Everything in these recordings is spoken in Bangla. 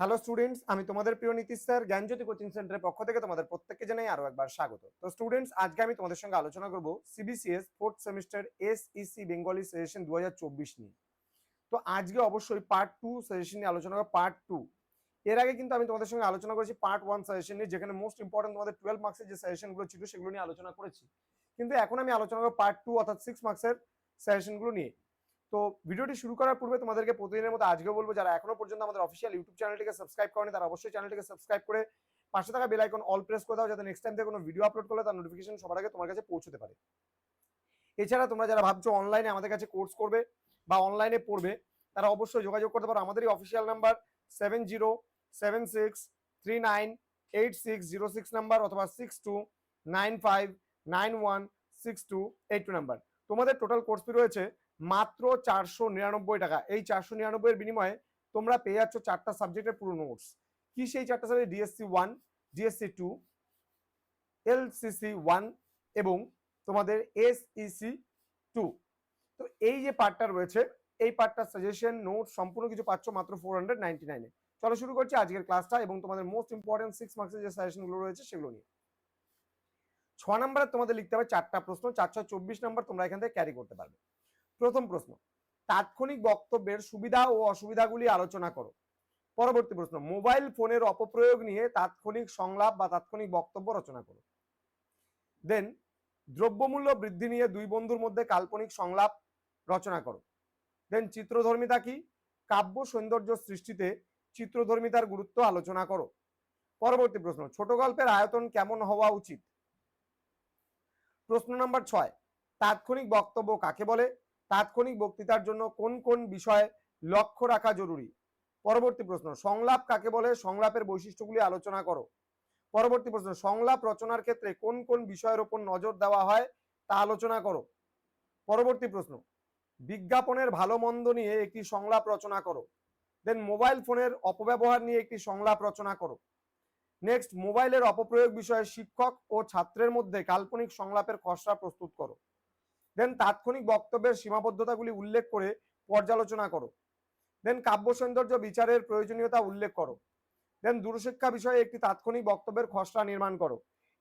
হ্যালো স্টুডেন্টস আমি তোমাদের প্রিয় নীতিশ স্যার, জ্ঞানজ্যোতি কোচিং সেন্টারের পক্ষ থেকে তোমাদের প্রত্যেককে জানাই আরও একবার স্বাগত। তো স্টুডেন্টস আজকে আমি তোমাদের সঙ্গে আলোচনা করব CBCS fourth semester SEC Bengali suggestion দু নিয়ে। তো আজকে অবশ্যই পার্ট টু সাজেশন নিয়ে আলোচনা করব পার্ট টু এর আগে কিন্তু আমি তোমাদের সঙ্গে আলোচনা করেছি পার্ট ওয়ান সাজেশন নিয়ে, যেখানে মোস্ট ইম্পর্টেন্ট তোমাদের টুয়েলভ মার্কসের যে সাজেশনগুলো ছিল সেগুলো নিয়ে আলোচনা করেছি। কিন্তু এখন আমি আলোচনা করব পার্ট টু অর্থাৎ সিক্স মার্কসের সাজেশনগুলো নিয়ে। তো ভিডিওটি শুরু করার পূর্বে তোমাদেরকে প্রতিদিনের মতো আজকে বলব, যারা এখনও পর্যন্ত আমাদের অফিসিয়াল ইউটিউব চ্যানেলটিকে সাবস্ক্রাইব করেনি, তারা অবশ্যই চ্যানেলটিকে সাবস্ক্রাইব করে পাশে থাকা বেল আইকন অল প্রেস করে দাও, যাতে নেক্সট টাইম থেকে কোনো ভিডিও আপলোড করলে তার নোটিফিকেশন সবার আগে তোমার কাছে পৌঁছতে পারে। এছাড়া তোমরা যারা ভাবছ অনলাইনে আমাদের কাছে কোর্স করবে বা অনলাইনে পড়বে, তারা অবশ্যই যোগাযোগ করতে পারো। আমাদেরই official number seven zero seven six three nine eight six zero six number অথবা six two nine five nine one six two eight two number তোমাদের টোটাল কোর্স ফি রয়েছে মাত্র চারশো নিরানব্বই টাকা। এই চারশো নিরানব্বইয়ের বিনিময়ে তোমরা পেয়ে যাচ্ছ চারটা সাবজেক্টের পুরো নোটস কি সেই চারটা subject DSC one DSC two LCC one এবং তোমাদের এসইসি টু তো এই যে পার্টটা রয়েছে, এই পার্টটা সাজেশন নোট সম্পূর্ণ কিছু পাচ্ছ মাত্র ফোর হান্ড্রেড নাইনটি নাইনে চলো শুরু করছি আজকের ক্লাসটা এবং তোমাদের মোস্ট ইম্পর্টেন্ট সিক্স মার্কসের যে সাজেশনগুলো রয়েছে সেগুলো নিয়ে। ছ নম্বরে তোমাদের লিখতে হবে চারটা প্রশ্ন, চার ছয় চব্বিশ নম্বর তোমরা এখান থেকে ক্যারি করতে পারবে। প্রথম প্রশ্ন, তাৎক্ষণিক বক্তব্যের সুবিধা ও অসুবিধাগুলি আলোচনা করো। পরবর্তী প্রশ্ন মোবাইল ফোনের অপপ্রয়োগ নিয়ে তাৎক্ষণিক সংলাপ বা তাৎক্ষণিক বক্তব্য রচনা করো। দেন দ্রব্যমূল্য বৃদ্ধি নিয়ে দুই বন্ধুর মধ্যে কাল্পনিক সংলাপ রচনা করো। দেন চিত্রধর্মিতা কি? কাব্য সৌন্দর্য সৃষ্টিতে চিত্রধর্মিতার গুরুত্ব আলোচনা করো। পরবর্তী প্রশ্ন ছোট গল্পের আয়তন কেমন হওয়া উচিত? প্রশ্ন নম্বর ছয়, তাৎক্ষণিক বক্তব্য কাকে বলে? তাৎক্ষণিক বক্তৃতার জন্য কোন কোন বিষয়ে লক্ষ্য রাখা জরুরি? পরবর্তী প্রশ্ন, সংলাপ কাকে বলে? সংলাপের বৈশিষ্ট্যগুলি আলোচনা করো। পরবর্তী প্রশ্ন, সংলাপ রচনার ক্ষেত্রে কোন কোন বিষয়ের উপর নজর দেওয়া হয় তা আলোচনা করো। পরবর্তী প্রশ্ন, বিজ্ঞাপনের ভালো মন্দ নিয়ে একটি সংলাপ রচনা করো। দেন মোবাইল ফোনের অপব্যবহার নিয়ে একটি সংলাপ রচনা করো। নেক্সট মোবাইলের অপপ্রয়োগ বিষয়ে শিক্ষক ও ছাত্রের মধ্যে কাল্পনিক সংলাপের খসড়া প্রস্তুত করো। দেন তাৎক্ষণিক বক্তব্যের সীমাবদ্ধতাগুলি উল্লেখ করে পর্যালোচনা করো। দেন কাব্য সৌন্দর্য বিচারের প্রয়োজনীয়তা উল্লেখ করো। দেন দূরশিক্ষা বিষয়ে একটি তাৎক্ষণিক বক্তব্যের খসড়া নির্মাণ করো।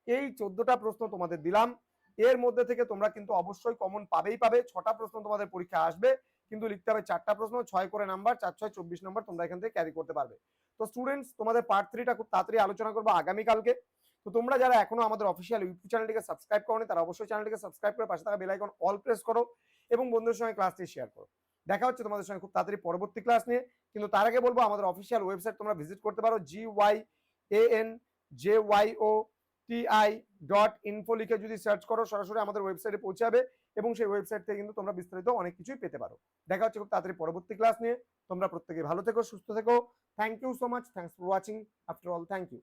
এই চোদ্দটা প্রশ্ন তোমাদের দিলাম। এর মধ্যে থেকে তোমরা কিন্তু অবশ্যই কমন পাবেই পাবে। ছটা প্রশ্ন তোমাদের পরীক্ষা আসবে। কিন্তু লিখতে হবে চারটা প্রশ্ন, ছয় করে নাম্বার, চার, ছয়, চব্বিশ নম্বর তোমরা এখান থেকে ক্যারি করতে পারবে। তো স্টুডেন্টস তোমাদের পার্ট থ্রিটা খুব তাড়াতাড়ি আলোচনা করব আগামীকালকে। তো তোমরা যারা এখনও আমাদের অফিসিয়াল ইউটিউব চ্যানেলটিকে সাবস্ক্রাইব করো তারা অবশ্যই চ্যানেলটিকে সাবস্ক্রাইব করে পাশে থাকা বেল আইকন অল প্রেস করো এবং বন্ধুদের সঙ্গে ক্লাসটি শেয়ার করো। দেখা হচ্ছে তোমাদের সঙ্গে খুব তাড়াতাড়ি পরবর্তী ক্লাস নিয়ে। কিন্তু তার আগে বলব, আমাদের অফিসিয়াল ওয়েবসাইট তোমরা ভিজিট করতে পারো G Y A N J Y O T I dot info লিখে যদি সার্চ করো, সরাসরি আমাদের ওয়েবসাইটে পৌঁছাবে। এবং সেই ওয়েবসাইট থেকে কিন্তু তোমরা বিস্তারিত অনেক কিছুই পেতে পারো। দেখা হচ্ছে খুব তাড়াতাড়ি পরবর্তী ক্লাস নিয়ে। তোমরা প্রত্যেকে ভালো থেকো, সুস্থ থেকো। Thank you so much thanks for watching after all thank you